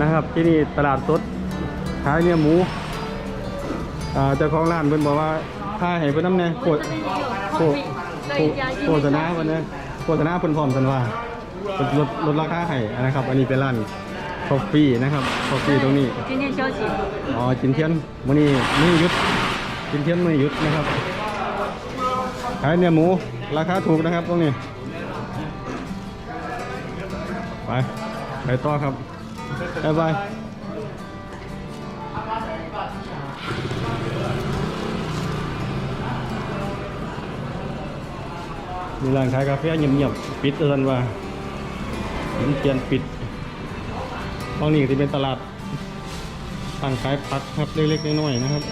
นะครับ ที่นี่ตลาดสดขายเนื้อหมูเจ้าของร้านเพิ่นบอกว่าถ้าให้เพิ่นน้ำแน่โคตรโคตรโฆษณาเพิ่นนะโฆษณาเพิ่นพร้อมสันว่าลดลดราคาให้นะครับ อันนี้เป็นร้านคอฟฟี่นะครับคอฟฟี่ตรงนี้จินเทียนเช้าจีอ๋อจินเทียนมื้อนี้มื้อหยุดจินเทียนมื้อหยุดนะครับขายเนื้อหมูราคาถูกนะครับตรงนี้ ไปไปต่อครับ บ๊ายบายมีร้านขายกาแฟเงียบๆปิดเอินว่าเห็นเตียนปิดตรงนี้ที่เป็นตลาดตั้งขายผักครับเล็กๆน้อยๆนะครับ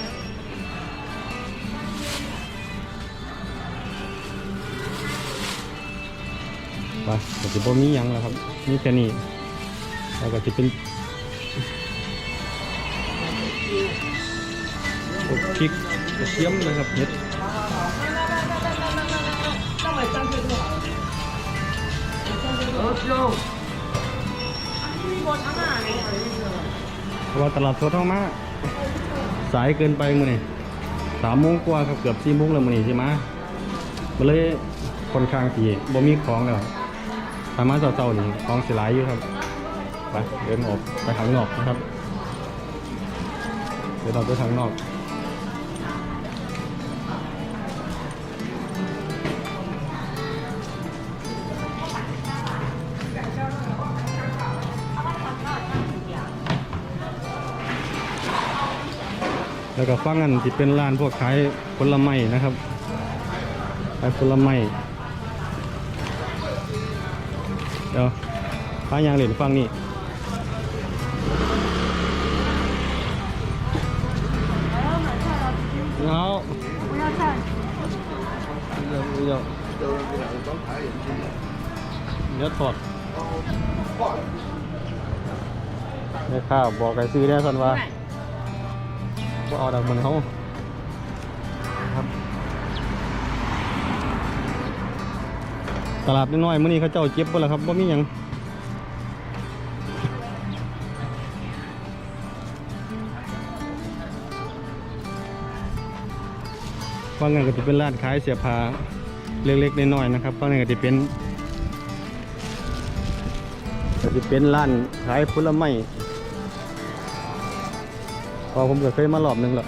ไปก็จะบ่มียังแล้วครับมีแค่นี้ แล้วก็จะเป็นพวกพริกกระเทียมนะครับเห็ดเพราะว่าตลาดสดเข้ามาสายเกินไปมื้อนี้สามโมงกว่าครับเกือบสี่โมงแล้วมื้อนี้ใช่ไหมมันเลยค่อนข้างที่บ่มีของแล้วสามารถเจ้าๆนี่ของสิหลายอยู่ครับ ไปเดินออกไปข้างนอกนะครับ เดี๋ยวเราไปข้างนอกแล้วก็ฟังกันที่เป็นร้านพวกขายผลไม้นะครับขายผลไม้เดี๋ยวฟ้ายางเหรียญฟังนี่ เดี๋ยวถอดนี่ข้าวบอกไก่ซื้อได้สันว่าก็เอาดักเหมือนเขาครับ ตลาดน้อยๆมื้อนี้เขาเจ้าเก็บบ่ล่ะครับบ่มีหยังฟังกันก็จะเป็นร้านขายเสื้อผ้า เล็กๆน้อยๆนะครับฟังกันก็จะเป็นก็จะเป็นร้านขายผลไม้พอผมก็เคยมารอบหนึงแล้ว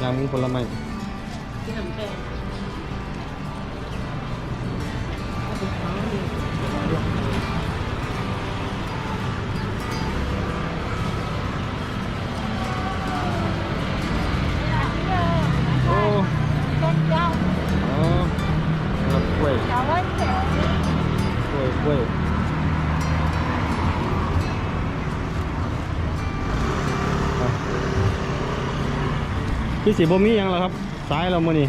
ยางมึงผลไม้โยกล้วยกล้วยพี่สีบ่มียังเหรอครับสายเรามื่อนี่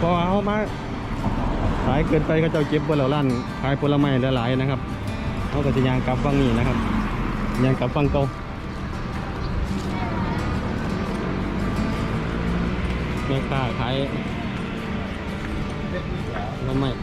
พอเอามาสายเกินไปก็เจะเจ็บบนเหล่าลั่นขายผลไม้หลายๆนะครับเขาก็จะยางกลับฟังนี่นะครับยางกลับฟังเก่าแม่ค้าขาย Mamãe.